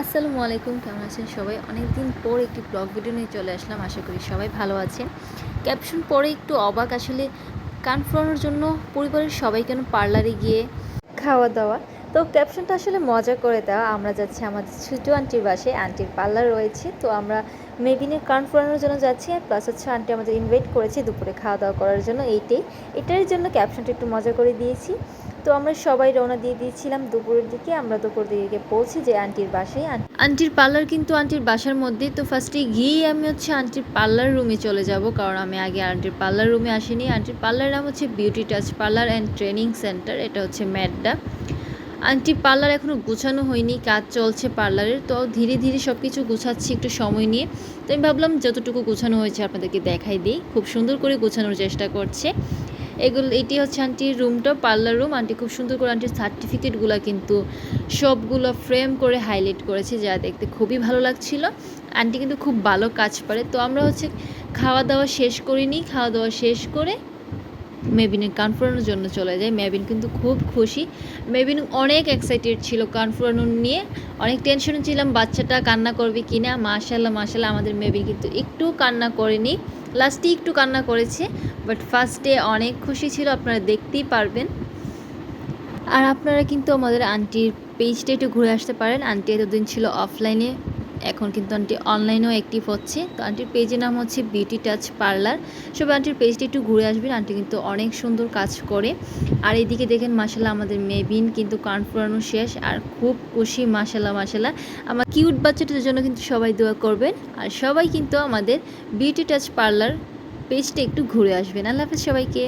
আসসালামু আলাইকুম, কেমন আছেন সবাই? অনেক দিন পর একটি ব্লগ ভিডিও নিয়ে চলে আসলাম, আশা করি সবাই ভালো আছেন। ক্যাপশন পরে একটু অবাক, আসলে কান ফোরানোর জন্য পরিবারের সবাই কেন পার্লারে গিয়ে খাওয়া দাওয়া? তো ক্যাপশনটা আসলে মজা করে দেওয়া। আমরা যাচ্ছি আমাদের ছোটো আন্টির বাসায়। আন্টির পার্লার রয়েছে। তো আমরা মেবিনের কান ফোরানোর জন্য যাচ্ছি। আর প্লাস হচ্ছে আন্টি আমাদের ইনভাইট করেছে দুপুরে খাওয়া দাওয়া করার জন্য এইটাই। এটার জন্য ক্যাপশনটা একটু মজা করে দিয়েছি। তো আমরা সবাই রওনা দিয়ে দিয়েছিলাম দুপুরের দিকে। আমরা দুপুর দিকে পৌঁছি যে আন্টির বাসায়। আন- আন্টির পার্লার কিন্তু আন্টির বাসার মধ্যেই। তো ফার্স্টে গিয়েই আমি হচ্ছে আন্টির পার্লার রুমে চলে যাব। কারণ আমি আগে আন্টির পার্লার রুমে আসিনি। আন্টির পার্লার নাম হচ্ছে beauty touch parlour and training centre এটা হচ্ছে ম্যাড্ডা আন্টি, পার্লার এখনও গুছানো হয়নি, কাজ চলছে পার্লারের, তো ধীরে ধীরে সব কিছু গুছাচ্ছি একটু সময় নিয়ে। তো আমি ভাবলাম যতটুকু গুছানো হয়েছে আপনাদেরকে দেখাই দিই। খুব সুন্দর করে গুছানোর চেষ্টা করছে। এগুলো, এটি হচ্ছে আন্টির রুমটা, পার্লার রুম। আন্টি খুব সুন্দর করে আন্টির সার্টিফিকেটগুলো কিন্তু সবগুলো ফ্রেম করে হাইলাইট করেছে, যা দেখতে খুবই ভালো লাগছিল। আন্টি কিন্তু খুব ভালো কাজ পারে। তো আমরা হচ্ছে খাওয়া দাওয়া শেষ করিনি, খাওয়া দাওয়া শেষ করে মেবিনের কান ফোরানোর জন্য চলে যায়। মেবিন কিন্তু খুব খুশি। মেবিন অনেক এক্সাইটেড ছিল কান ফোরানো নিয়ে। অনেক টেনশনে ছিলাম, বাচ্চাটা কান্না করবে কি না মাশাল্লাহ মাশাল্লাহ আমাদের মেবিন কিন্তু একটু কান্না করেনি। লাস্টে একটু কান্না করেছে বাট ফার্স্টে অনেক খুশি ছিল, আপনারা দেখতেই পারবেন। আর আপনারা কিন্তু আমাদের আন্টির পেজটা একটু ঘুরে আসতে পারেন। আন্টি এতদিন ছিল অফলাইনে এখন কিন্তু আন্টি অনলাইনেও অ্যাক্টিভ হচ্ছে। তো আন্টির পেজের নাম হচ্ছে বিউটি টাচ পার্লার সবাই আন্টির পেজটি একটু ঘুরে আসবেন, আন্টি কিন্তু অনেক সুন্দর কাজ করে। আর এইদিকে দেখেন মাসাল্লাহ আমাদের মেবিন কিন্তু কান ফুরানো শেষ, আর খুব খুশি মাসাল্লাহ মাসাল্লাহ আমার কিউট বাচ্চাটার জন্য কিন্তু সবাই দোয়া করবেন। আর সবাই কিন্তু আমাদের বিউটি টাচ পার্লার পেজটা একটু ঘুরে আসবেন। আল্লাহ হাফেজ সবাইকে।